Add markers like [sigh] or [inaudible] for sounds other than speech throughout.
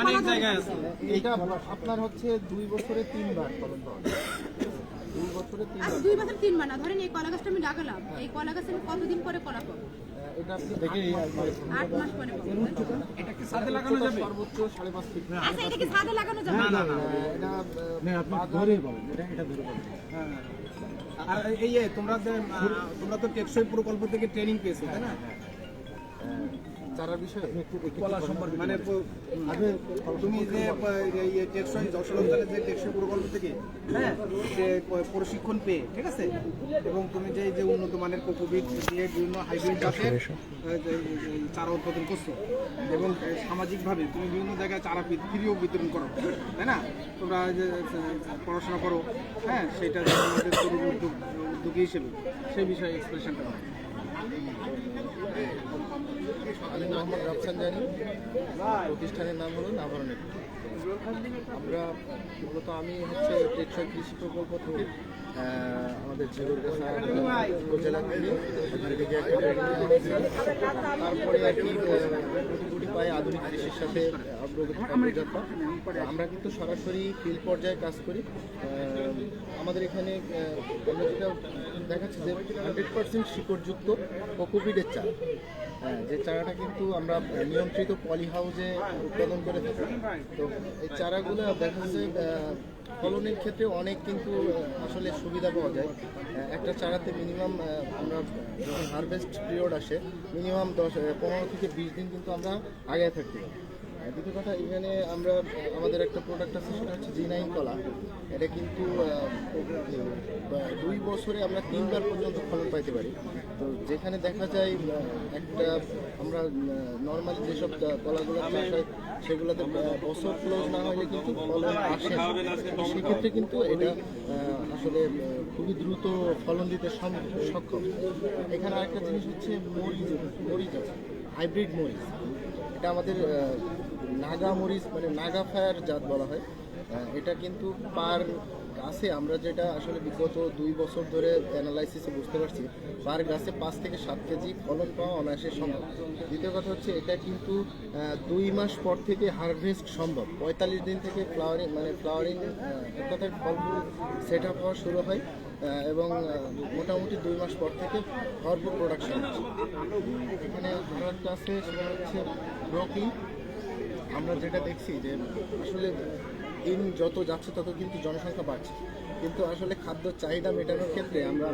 অনেক জায়গায় আছে। এটা আপনার হচ্ছে দুই বছরে তিনবার পাওয়া দুই বছরে তিনবার। দুই বছর তিন মানা ধরেন এই কলা গাছটা আমি লাগালাম। এই কলা গাছে আমি কতদিন পরে কলা পাবো? এটা আপনি দেখে আট মাস পরে এটা কি সাথে লাগানো যাবে? সর্বোচ্চ সাড়ে পাঁচ ফিট। আচ্ছা এটা কি ছাদে লাগানো যাবে? না না না। এটা বাগান- হ্যাঁ। আর এই তোমরা যে তোমরা তো টেকসই প্রকল্প থেকে ট্রেনিং পেয়েছ তাই না? আহ, চারার বিষয়ে কলা সম্পর্কে মানে তুমি যে টেকসই যশোর অঞ্চলের যে টেকসই প্রকল্প থেকে হ্যাঁ। যে প্রশিক্ষণ পেয়ে ঠিক আছে? এবং তুমি যে যে উন্নত মানের কোকোবিট দিয়ে বিভিন্ন হাইব্রিড যে চারা উৎপাদন করছ এবং সামাজিকভাবে তুমি বিভিন্ন জায়গায় চারা ফ্রিও বিতরণ করো তাই না? তোমরা যে পড়াশোনা করো হ্যাঁ? সেটা তরুণ উদ্যোগ উদ্যোগী হিসেবে সেই বিষয়ে এক্সপ্রেশনটা আমি মোহাম্মদ রাফসান জানি। প্রতিষ্ঠানের নাম হলো নাভারণের। আমরা মূলত আমি হচ্ছে টেকসই কৃষি প্রকল্প থেকে আমাদের ঝিগুরগাছা উপজেলা থেকে। তারপরে আর কি পায়ে আধুনিক কৃষির সাথে অগ্রগতি আমরা কিন্তু সরাসরি ফিল্ড পর্যায়ে কাজ করি। আমাদের এখানে আমরা যেটা দেখাচ্ছি যে হান্ড্রেড পার্সেন্ট শিকড়যুক্ত কোকোপিডের চা হ্যাঁ যে চারাটা কিন্তু আমরা নিয়ন্ত্রিত পলি হাউসে উৎপাদন করে থাকি। তো এই চারাগুলো দেখা যায় ফলনের ক্ষেত্রে অনেক কিন্তু আসলে সুবিধা পাওয়া যায়। একটা চারাতে মিনিমাম আমরা যখন হারভেস্ট পিরিয়ড আসে মিনিমাম দশ পনেরো থেকে বিশ দিন কিন্তু আমরা আগে থাকি। দ্বিতীয় কথা, এখানে আমরা, আমাদের একটা প্রোডাক্ট আছে, সেটা হচ্ছে জি নাইন কলা। এটা কিন্তু দুই বছরে আমরা তিনবার পর্যন্ত ফলন পাইতে পারি। তো যেখানে দেখা যায় একটা, আমরা নর্মালি যেসব কলাগুলো চাষ হয়, সেগুলোতে বছর ক্লোজ না হলে কিন্তু ফলন আসে সেক্ষেত্রে কিন্তু এটা আসলে খুবই দ্রুত ফলন দিতে সক্ষম। এখানে আরেকটা জিনিস হচ্ছে মরিচ মরিচ আছে হাইব্রিড মরিচ। এটা আমাদের নাগা মরিচ মানে নাগা ফায়ার জাত বলা হয়। এটা কিন্তু পার গাছে আমরা যেটা আসলে বিগত দুই বছর ধরে অ্যানালাইসিসে বুঝতে পারছি, পার গাছে পাঁচ থেকে সাত কেজি ফলন পাওয়া অনায়াসে সম্ভব। দ্বিতীয় কথা হচ্ছে এটা কিন্তু দুই মাস পর থেকে হারভেস্ট সম্ভব। পঁয়তাল্লিশ দিন থেকে ফ্লাওয়ারিং মানে ফ্লাওয়ারিং কথায় ফলফুল সেট আপ হওয়া শুরু হয় এবং মোটামুটি দুই মাস পর থেকে ভরপুর প্রোডাকশন এখানে প্রোডাক্ট আছে, সেটা হচ্ছে ব্রোকলি আমরা যেটা দেখছি যে আসলে দিন যত যাচ্ছে তত কিন্তু জনসংখ্যা বাড়ছে। কিন্তু আসলে খাদ্য চাহিদা মেটানোর ক্ষেত্রে আমরা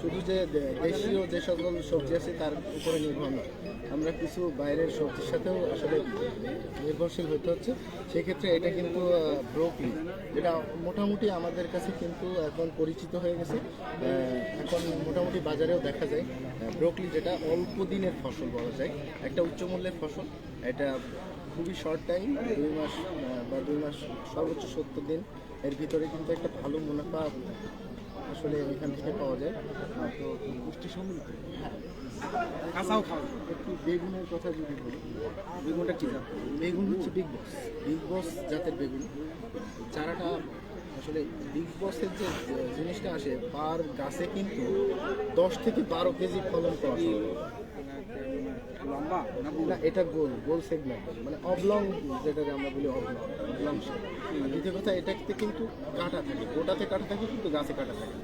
শুধু যে দেশীয় যে সকল সবজি আছে তার উপরে নির্ভর নয়। আমরা কিছু বাইরের সবজির সাথেও আসলে নির্ভরশীল হতে হচ্ছে। সেক্ষেত্রে এটা কিন্তু ব্রোকলি যেটা মোটামুটি আমাদের কাছে কিন্তু এখন পরিচিত হয়ে গেছে। এখন মোটামুটি বাজারেও দেখা যায় ব্রোকলি যেটা অল্প দিনের ফসল বলা যায়, একটা উচ্চ মূল্যের ফসল। এটা খুবই শর্ট টাইম দুই মাস বা দুই মাস সর্বোচ্চ সত্তর দিন। এর ভিতরে কিন্তু একটা ভালো মুনাফা আসলে এখান থেকে পাওয়া যায়। তো পুষ্টি সমৃদ্ধ। হ্যাঁ কাঁচাও খাও একটু বেগুনের কথা যদি বলি বেগুনটা কি বেগুন হচ্ছে বিগ বস বিগ বস জাতের বেগুন। চারাটা আসলে বিগ বসের যে জিনিসটা আসে পার গাছে কিন্তু দশ থেকে বারো কেজি ফলন পাওয়া। লম্বা না এটা গোল গোল সেগমেন্ট মানে অবলং যেটাকে আমরা বলি অবলং অবলং দ্বিতীয় কথা, এটাতে কিন্তু কাটা থাকে। গোটাতে কাটা থাকে, কিন্তু গাছে কাটা থাকে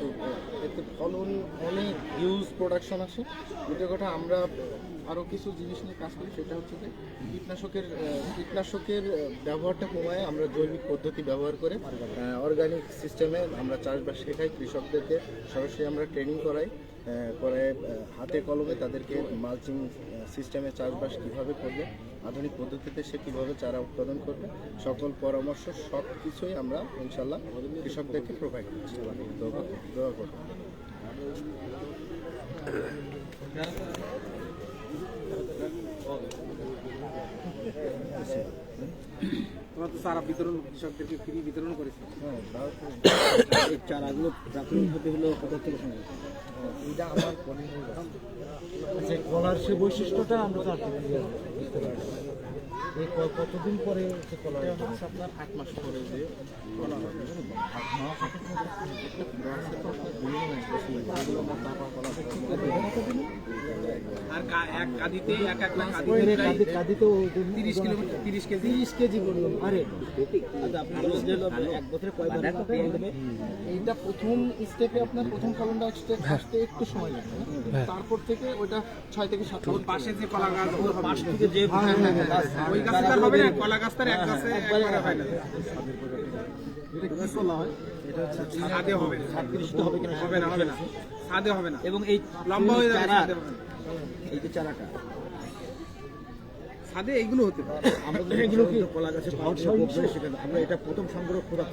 তো এতে ফলন অনেক হিউজ প্রোডাকশন আসে দ্বিতীয় কথা, আমরা আরও কিছু জিনিস নিয়ে কাজ করি, সেটা হচ্ছে যে কীটনাশকের কীটনাশকের ব্যবহারটা কমায়, আমরা জৈবিক পদ্ধতি ব্যবহার করে অর্গানিক সিস্টেমে আমরা চাষবাস শেখাই কৃষকদেরকে। সরাসরি আমরা ট্রেনিং করাই। করে হাতে কলমে তাদেরকে মালচিং সিস্টেমে চাষবাস কীভাবে করবে আধুনিক পদ্ধতিতে সে কীভাবে চারা উৎপাদন করবে সকল পরামর্শ সব কিছুই আমরা ইনশাল্লাহ কৃষকদেরকে প্রোভাইড করছি। দোয়া দোয়া করব তোমরা তো চারা বিতরণ কৃষকদেরকে ফ্রি বিতরণ করেছ। হ্যাঁ চারাগুলো প্রাথমিকভাবে হলো কোথা থেকে সংগ্রহ? এইটা আমার কলার সে বৈশিষ্ট্যটা আমরা বুঝতে ক- কতদিন পরে কলা আপনার আট মাস পরে যে কলা হবে আট মাস? গাছে তো আপনার বিভিন্ন expression লাগে। এগুলো আমার পাপা কলা থেকে আর এক কাঁদিতে এক একটা এবারে কাঁদিতে প্রায় কাঁদি কাঁদি তো তিরিশ কিলোমিটার তিরিশ কেজি। তিরিশ কেজি বললাম আরে আপনি বলছেন যে হলো এক বছরে কয়বার এইটা প্রথম স্টেপে আপনার প্রথম আসতে আসতে একটু সময় লাগবে। হ্যাঁ? তারপর থেকে ওটা ছয় থেকে সাত পাশে যে কলা গাছ ওর পাশ থেকে যে হ্যাঁ, হ্যাঁ, হ্যাঁ, ওই গাছে তার হবে না? কলা গাছ তার এক গাছে একবারে হয় না। এটা কি কলা হয়? এটা হচ্ছে হবে না। হবে কিনা? হবে না হবে না। সাদে হবে না। এবং এই লম্বা হয়ে যাবে। এই যে চারাটা সাদে এইগুলো হতে পারে আমরা [laughs] এগুলো কি কলা গাছে। আমরা এটা প্রথম সংগ্রহ করা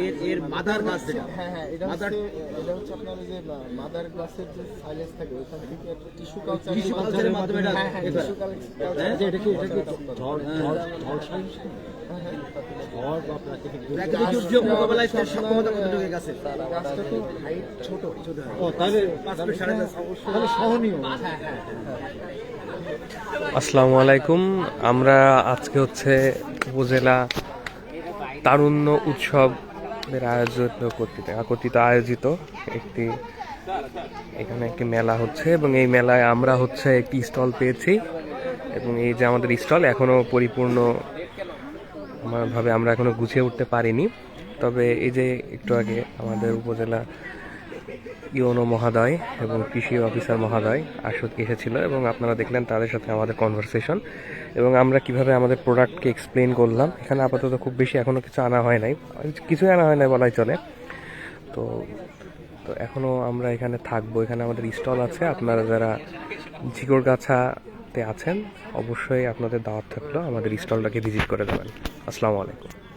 এর এর মাদার গাছ যেটা হ্যাঁ হ্যাঁ এটা হচ্ছে মাদার- এটা হচ্ছে আপনার যে মাদার গাছের যে সাইলেন্স থাকে ওখান থেকে একটা টিস্যু কালচার টিস্যু কালচারের মাধ্যমে এটা হ্যাঁ হ্যাঁ। টিস্যু কালচার হ্যাঁ, এটা কি এটা কি ঝড় ঝড় আসসালামু আলাইকুম। আমরা আজকে হচ্ছে উপজেলা তারুণ্য উৎসবের আয়োজিত কর্তৃক একত্রিত আয়োজিত একটি এখানে একটি মেলা হচ্ছে এবং এই মেলায় আমরা হচ্ছে একটি স্টল পেয়েছি এবং এই যে আমাদের স্টল এখনও পরিপূর্ণ ভাবে আমরা এখনও গুছিয়ে উঠতে পারিনি। তবে এই যে একটু আগে আমাদের উপজেলা ইওনো মহাদয় এবং কৃষি অফিসার মহোদয় আসত এসেছিল এবং আপনারা দেখলেন তাদের সাথে আমাদের কনভারসেশন এবং আমরা কীভাবে আমাদের প্রোডাক্টকে এক্সপ্লেন করলাম। এখানে আপাতত খুব বেশি এখনও কিছু আনা হয় নাই। কিছুই আনা হয় নাই বলাই চলে। তো তো এখনও আমরা এখানে থাকব। এখানে আমাদের স্টল আছে। আপনারা যারা ঝিগরগাছাতে আছেন অবশ্যই আপনাদের দাওয়াত থাকল আমাদের স্টলটাকে ভিজিট করে দেবেন। আসসালামু আলাইকুম।